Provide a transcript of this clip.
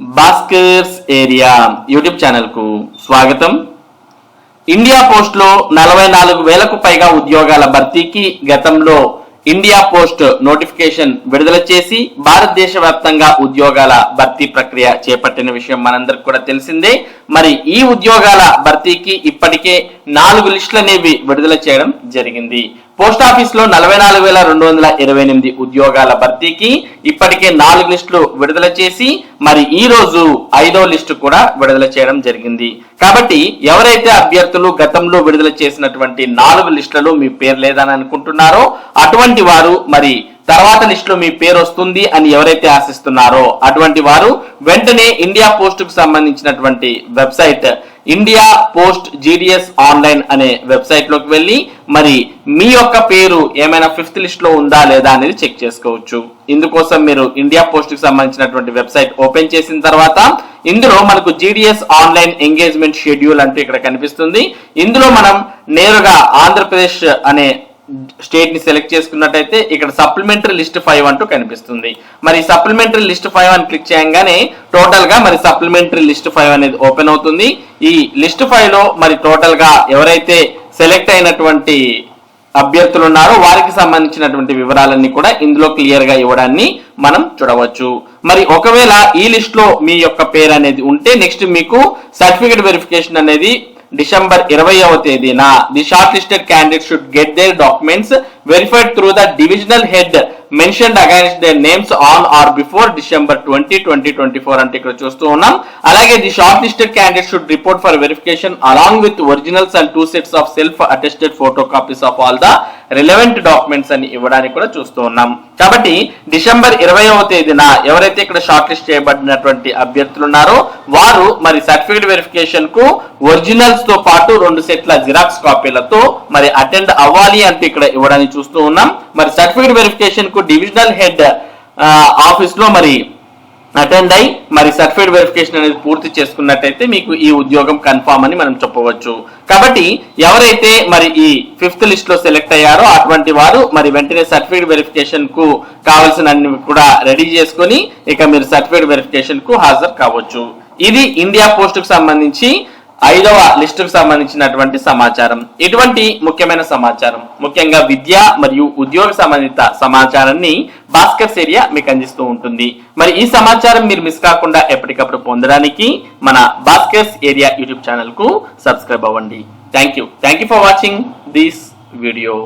Bhaskar's area YouTube ఛానల్కు స్వాగతం. India పోస్ట్లో నలభై నాలుగు వేలకు పైగా ఉద్యోగాల భర్తీకి గతంలో ఇండియా పోస్ట్ నోటిఫికేషన్ విడుదల చేసి భారతదేశ వ్యాప్తంగా ఉద్యోగాల భర్తీ ప్రక్రియ చేపట్టిన విషయం మనందరికి కూడా తెలిసిందే. మరి ఈ ఉద్యోగాల భర్తీకి ఇప్పటికే నాలుగు లిస్టులు అనేవి విడుదల చేయడం జరిగింది. పోస్ట్ ఆఫీస్లో నలభై నాలుగు వేల రెండు వందల ఇరవై ఎనిమిది ఉద్యోగాల భర్తీకి ఇప్పటికే నాలుగు లిస్టులు విడుదల చేసి మరి ఈ రోజు ఐదో లిస్టు కూడా విడుదల చేయడం జరిగింది. కాబట్టి ఎవరైతే అభ్యర్థులు గతంలో విడుదల చేసినటువంటి నాలుగు లిస్టులలో మీ పేరు లేదని అనుకుంటున్నారో అటువంటి వారు మరి తర్వాత లిస్టులో మీ పేరు వస్తుంది అని ఎవరైతే ఆశిస్తున్నారో అటువంటి వారు వెంటనే ఇండియా పోస్ట్కు సంబంధించినటువంటి website India post GDS online అనే వెబ్సైట్లోకి వెళ్ళి మరి మీ యొక్క పేరు ఏమైనా ఫిఫ్త్ లిస్ట్లో ఉందా లేదా అనేది చెక్ చేసుకోవచ్చు. ఇందుకోసం మీరు ఇండియా పోస్ట్కి సంబంధించినటువంటి వెబ్సైట్ ఓపెన్ చేసిన తర్వాత ఇందులో మనకు జీడిఎస్ ఆన్లైన్ ఎంగేజ్మెంట్ షెడ్యూల్ అంటూ ఇక్కడ కనిపిస్తుంది. ఇందులో మనం నేరుగా ఆంధ్రప్రదేశ్ అనే స్టేట్ని సెలెక్ట్ చేసుకున్నట్టయితే ఇక్కడ సప్లిమెంటరీ లిస్ట్ ఫైవ్ అంటూ కనిపిస్తుంది. మరి సప్లిమెంటరీ లిస్ట్ ఫైవ్ అని క్లిక్ చేయగానే టోటల్గా మరి సప్లిమెంటరీ లిస్ట్ ఫైవ్ అనేది ఓపెన్ అవుతుంది. ఈ లిస్ట్ ఫైవ్లో మరి టోటల్గా ఎవరైతే సెలెక్ట్ అయినటువంటి అభ్యర్థులు ఉన్నారో వారికి సంబంధించినటువంటి వివరాలన్నీ కూడా ఇందులో క్లియర్గా ఇవ్వడాన్ని మనం చూడవచ్చు. మరి ఒకవేళ ఈ లిస్ట్లో మీ యొక్క పేరు అనేది ఉంటే నెక్స్ట్ మీకు సర్టిఫికేట్ వెరిఫికేషన్ అనేది డిసెంబర్ ఇరవైవ తేదీన the short listed candidate should get their documents verified through the divisional head mentioned against their names on or before December twenty twenty twenty four అంటే ఇక్కడ చూస్తూ ఉన్నాం. అలాగే the short listed candidate should report for verification along with originals and two sets of self attested photo copies of all the relevant documents అని ఇవ్వడానికి కూడా చూస్తూ ఉన్నాం. కాబట్టి డిసెంబర్ ఇరవైవ తేదీన ఎవరైతే ఇక్కడ షార్ట్ లిస్ట్ చేయబడినటువంటి అభ్యర్థులు ఉన్నారో వారు మరి సర్టిఫికేట్ వెరిఫికేషన్కు ఒరిజినల్స్తో పాటు రెండు సెట్ల జిరాక్స్ కాపీలతో మరి అటెండ్ అవ్వాలి అంటే ఇక్కడ ఇవ్వడానికి చూస్తూ ఉన్నాం. మరి సర్టిఫికేట్ వెరిఫికేషన్కు డివిజనల్ హెడ్ ఆఫీస్లో మరి అటెండ్ అయి మరి సర్టిఫికేట్ వెరిఫికేషన్ అనేది పూర్తి చేసుకున్నట్టయితే మీకు ఈ ఉద్యోగం కన్ఫామ్ అని మనం చెప్పవచ్చు. కాబట్టి ఎవరైతే మరి ఈ ఫిఫ్త్ లిస్ట్లో సెలెక్ట్ అయ్యారో అటువంటి వారు మరి వెంటనే సర్టిఫికేట్ వెరిఫికేషన్కు కావాల్సిన కూడా రెడీ చేసుకొని ఇక మీరు సర్టిఫికేట్ వెరిఫికేషన్కు హాజరు కావచ్చు. ఇది ఇండియా పోస్ట్కు సంబంధించి ఐదవ లిస్టుకు సంబంధించినటువంటి సమాచారం. ఇటువంటి ముఖ్యమైన సమాచారం. ముఖ్యంగా విద్య మరియు ఉద్యోగ సంబంధిత సమాచారాన్ని భాస్కర్స్ ఏరియా మీకు అందిస్తూ ఉంటుంది. మరి ఈ సమాచారం మీరు మిస్ కాకుండా ఎప్పటికప్పుడు పొందడానికి మన భాస్కర్స్ ఏరియా యూట్యూబ్ ఛానల్కు సబ్స్క్రైబ్ అవ్వండి. Thank you thank you for watching this video.